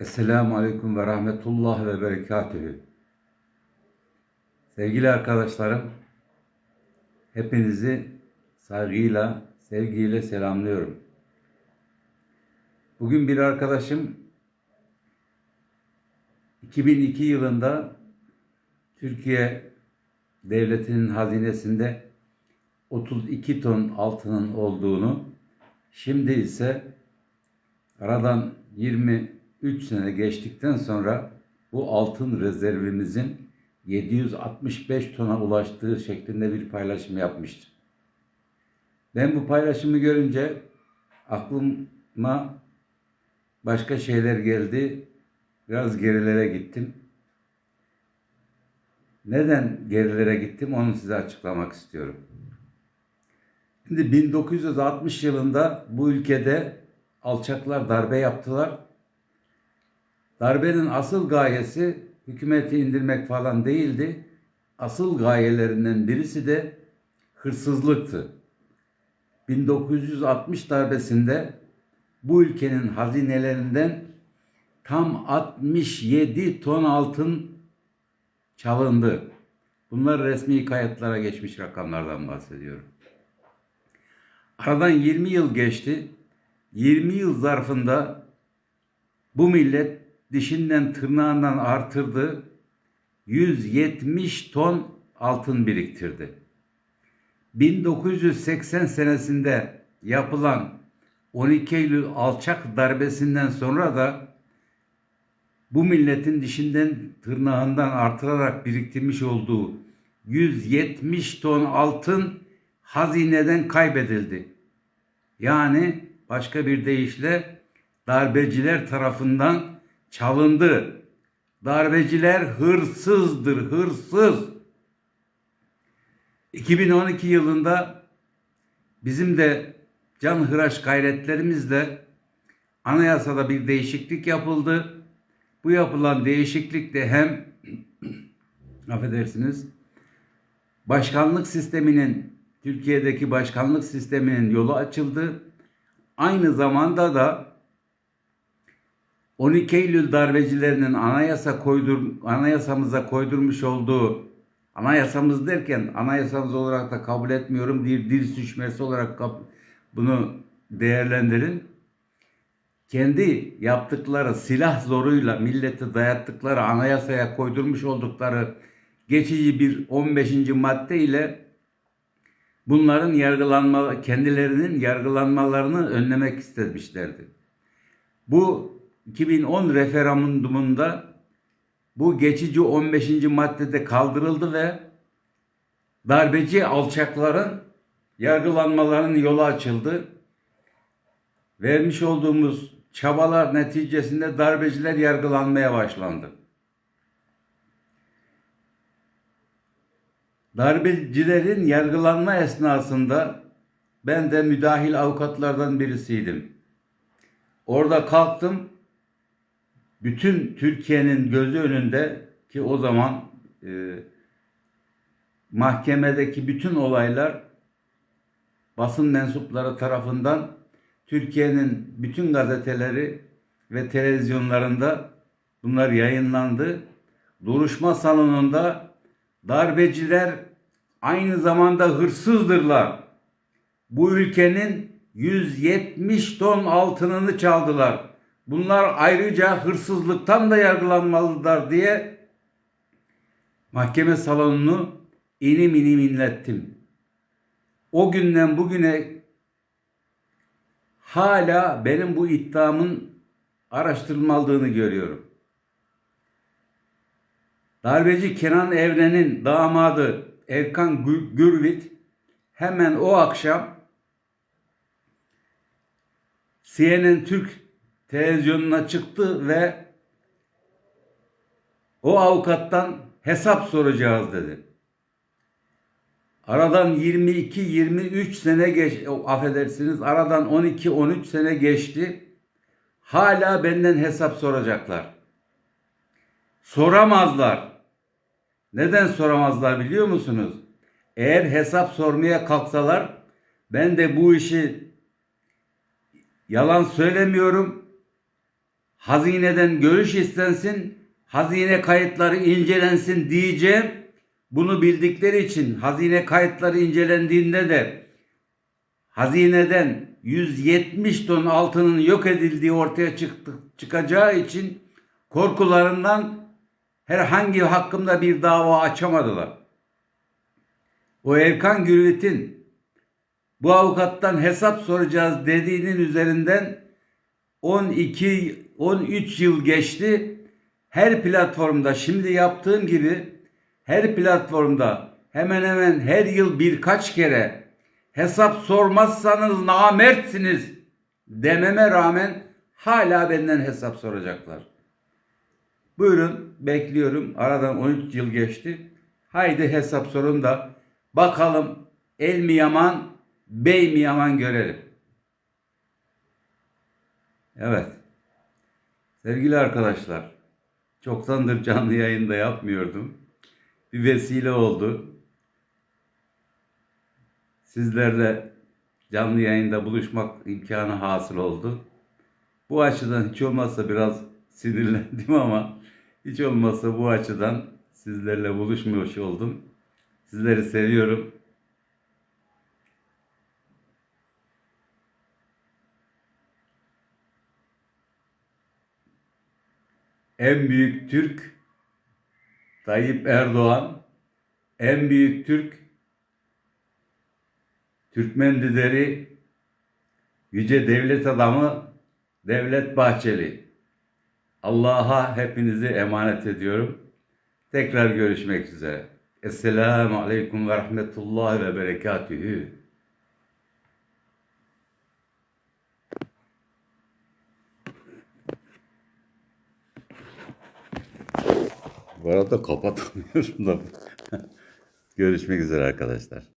Esselamu Aleyküm ve Rahmetullah ve Berekatühü. Sevgili arkadaşlarım, hepinizi saygıyla, sevgiyle selamlıyorum. Bugün bir arkadaşım 2002 yılında Türkiye Devleti'nin hazinesinde 32 ton altının olduğunu, şimdi ise aradan 23 sene geçtikten sonra bu altın rezervimizin 765 tona ulaştığı şeklinde bir paylaşım yapmıştır. Ben bu paylaşımı görünce aklıma başka şeyler geldi. Biraz gerilere gittim. Neden gerilere gittim onu size açıklamak istiyorum. Şimdi 1960 yılında bu ülkede alçaklar darbe yaptılar. Darbenin asıl gayesi hükümeti indirmek falan değildi. Asıl gayelerinden birisi de hırsızlıktı. 1960 darbesinde bu ülkenin hazinelerinden tam 67 ton altın çalındı. Bunlar resmi kayıtlara geçmiş rakamlardan bahsediyorum. Aradan 20 yıl geçti. 20 yıl zarfında bu millet dişinden tırnağından artırdı. 170 ton altın biriktirdi. 1980 senesinde yapılan 12 Eylül alçak darbesinden sonra da bu milletin dişinden tırnağından artırarak biriktirmiş olduğu 170 ton altın hazineden kaybedildi. Yani başka bir deyişle darbeciler tarafından çalındı. Darbeciler hırsızdır, hırsız. 2012 yılında bizim de can hıraş gayretlerimizle anayasada bir değişiklik yapıldı. Bu yapılan değişiklikte hem affedersiniz başkanlık sisteminin Türkiye'deki başkanlık sisteminin yolu açıldı. Aynı zamanda da 12 Eylül darbecilerinin anayasa koydur anayasamıza koydurmuş olduğu anayasamız derken anayasamız olarak da kabul etmiyorum bir dil suçmesi olarak bunu değerlendirin. Kendi yaptıkları silah zoruyla milleti dayattıkları anayasaya koydurmuş oldukları geçici bir 15. madde ile bunların yargılanma kendilerinin yargılanmalarını önlemek istemişlerdi. Bu 2010 referandumunda bu geçici 15. maddede kaldırıldı ve darbeci alçakların yargılanmalarının yolu açıldı. Vermiş olduğumuz çabalar neticesinde darbeciler yargılanmaya başlandı. Darbecilerin yargılanma esnasında ben de müdahil avukatlardan birisiydim. Orada kalktım. Bütün Türkiye'nin gözü önünde ki o zaman e, mahkemedeki bütün olaylar basın mensupları tarafından Türkiye'nin bütün gazeteleri ve televizyonlarında bunlar yayınlandı. Duruşma salonunda darbeciler aynı zamanda hırsızdırlar. Bu ülkenin 170 ton altınını çaldılar. Bunlar ayrıca hırsızlıktan da yargılanmalılar diye mahkeme salonunu inim inim inlettim. O günden bugüne hala benim bu iddiamın araştırılmadığını görüyorum. Darbeci Kenan Evren'in damadı Erkan Gürvit hemen o akşam CNN Türk televizyonuna çıktı ve o avukattan hesap soracağız dedi. Aradan 22-23 sene geç, affedersiniz aradan 12-13 sene geçti. Hala benden hesap soracaklar. Soramazlar. Neden soramazlar biliyor musunuz? Eğer hesap sormaya kalksalar ben de bu işi yalan söylemiyorum. Hazineden görüş istensin, hazine kayıtları incelensin diyeceğim. Bunu bildikleri için hazine kayıtları incelendiğinde de hazineden 170 ton altının yok edildiği ortaya çıktı, çıkacağı için korkularından herhangi hakkımda bir dava açamadılar. O Erkan Gürvit'in bu avukattan hesap soracağız dediğinin üzerinden 12 13 yıl geçti. Her platformda şimdi yaptığım gibi her platformda hemen hemen her yıl birkaç kere hesap sormazsanız namertsiniz dememe rağmen hala benden hesap soracaklar. Buyurun bekliyorum. Aradan 13 yıl geçti. Haydi hesap sorun da bakalım el mi yaman, bey mi yaman görelim. Evet. Sevgili arkadaşlar, çoktandır canlı yayında yapmıyordum. Bir vesile oldu. Sizlerle canlı yayında buluşmak imkanı hasıl oldu. Bu açıdan hiç olmazsa biraz sinirlendim ama hiç olmazsa bu açıdan sizlerle buluşmuş oldum. Sizleri seviyorum. En büyük Türk Tayyip Erdoğan, en büyük Türk Türkmen lideri yüce devlet adamı Devlet Bahçeli. Allah'a hepinizi emanet ediyorum. Tekrar görüşmek üzere. Esselamu Aleyküm ve Rahmetullahi ve Berekatühü. Bu arada kapatamıyorum da. Görüşmek üzere arkadaşlar.